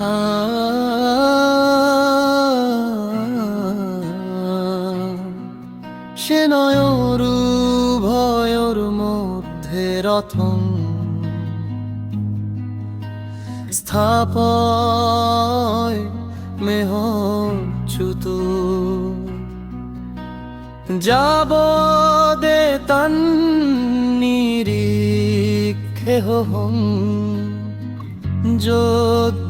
সে নয়রু ভয়র মধ্যে রথম স্থাপয় মেহ চুত যাব দে তন নিরিক্ষে যোগ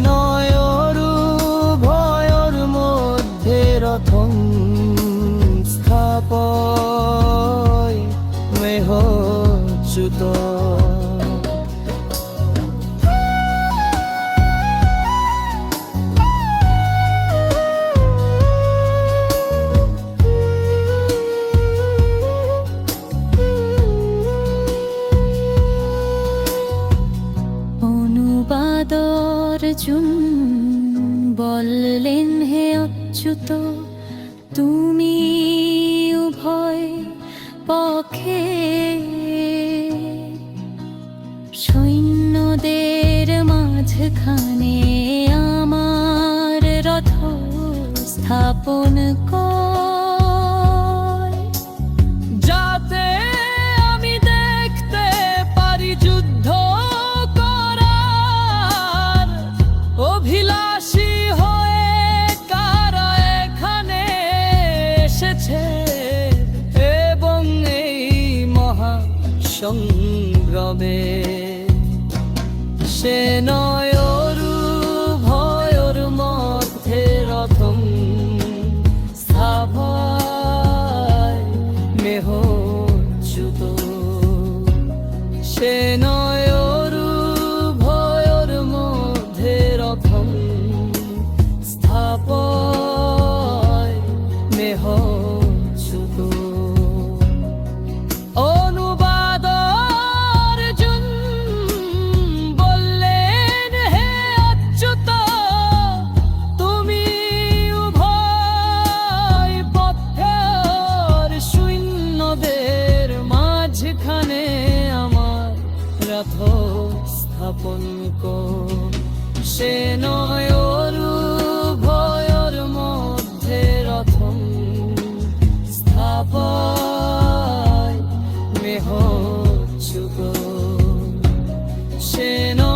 নয়রু ভয়র মধ্যে রথম স্থাপয় মেহচ্যুত। অনুবাদর জুন বললেন হে অচ্যুত তুমি উভয় পক্ষে সৈন্যদের মাঝখানে আমার রথ স্থাপন কর সংগ্রামে সে নয়রু রথ স্থাপন কর সে নয়রু ভয়র মধ্যে রথম। স্থাপয় মেহচ্যুত সে নয়রু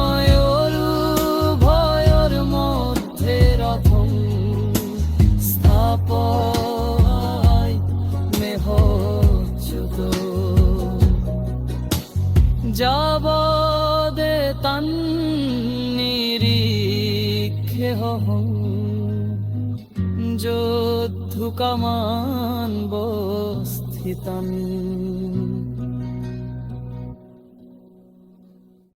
যাবদে তন নিরীক্ষে হম যোদ্ধু বস্থিতম